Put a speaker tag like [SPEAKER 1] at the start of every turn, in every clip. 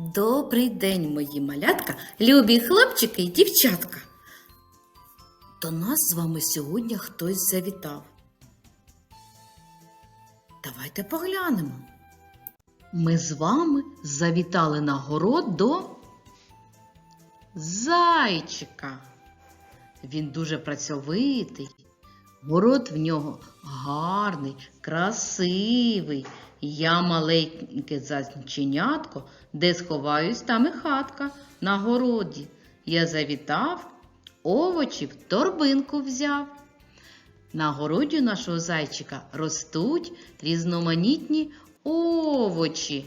[SPEAKER 1] Добрий день, мої малятка, любі хлопчики і дівчатка. До нас з вами сьогодні хтось завітав. Давайте поглянемо. Ми з вами завітали на город до зайчика. Він дуже працьовитий. Город в нього гарний, красивий. Я маленьке зайченятко, де сховаюсь, там і хатка на городі. Я завітав, овочі в торбинку взяв. На городі нашого зайчика ростуть різноманітні овочі.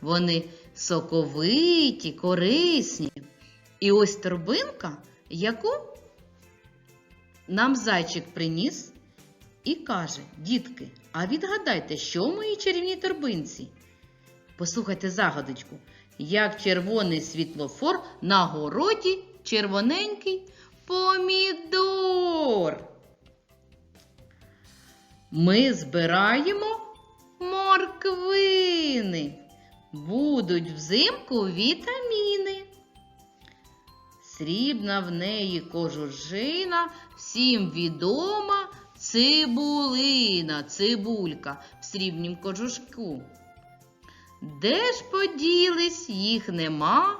[SPEAKER 1] Вони соковиті, корисні. І ось торбинка, яку нам зайчик приніс і каже: Дітки, а відгадайте, що в моїй чарівній торбинці? Послухайте загадочку. Як червоний світлофор на городі червоненький помідор. Ми збираємо морквини. Будуть взимку вітаміни. Срібна в неї кожужина, всім відома цибулина, цибулька в срібнім кожушку. Де ж поділись їх нема?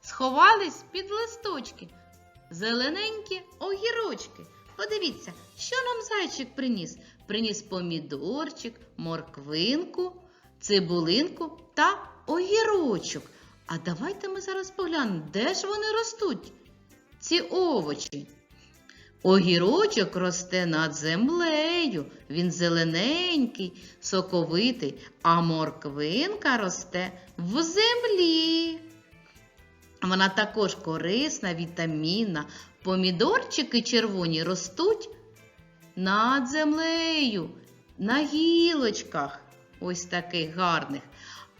[SPEAKER 1] Сховались під листочки, зелененькі огірочки. Подивіться, що нам зайчик приніс? Приніс помідорчик, морквинку, цибулинку та огірочок. А давайте ми зараз поглянемо, де ж вони ростуть, ці овочі. Огірочок росте над землею, він зелененький, соковитий, а морквинка росте в землі. Вона також корисна, вітамінна. Помідорчики червоні ростуть над землею, на гілочках, ось таких гарних.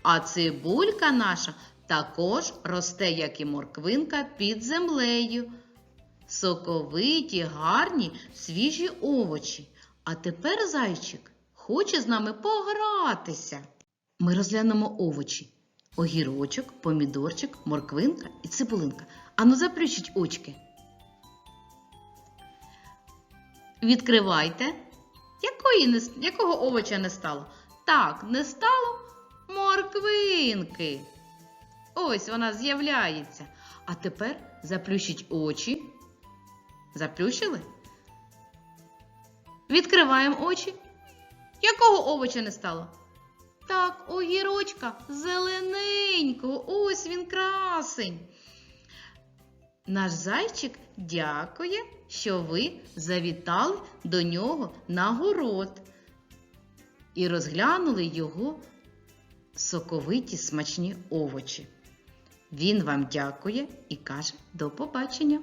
[SPEAKER 1] А цибулька наша також росте, як і морквинка, під землею. Соковиті, гарні, свіжі овочі. А тепер зайчик хоче з нами погратися. Ми розглянемо овочі. Огірочок, помідорчик, морквинка і цибулинка. Ану, заплющіть очки. Відкривайте. Якої не, якого овоча не стало? Так, не стало морквинки. Ось вона з'являється. А тепер заплющіть очі. Заплющили? Відкриваємо очі. Якого овоча не стало? Так, огірочка зелененького. Ось він красень. Наш зайчик дякує, що ви завітали до нього на город і розглянули його соковиті смачні овочі. Він вам дякує і каже до побачення.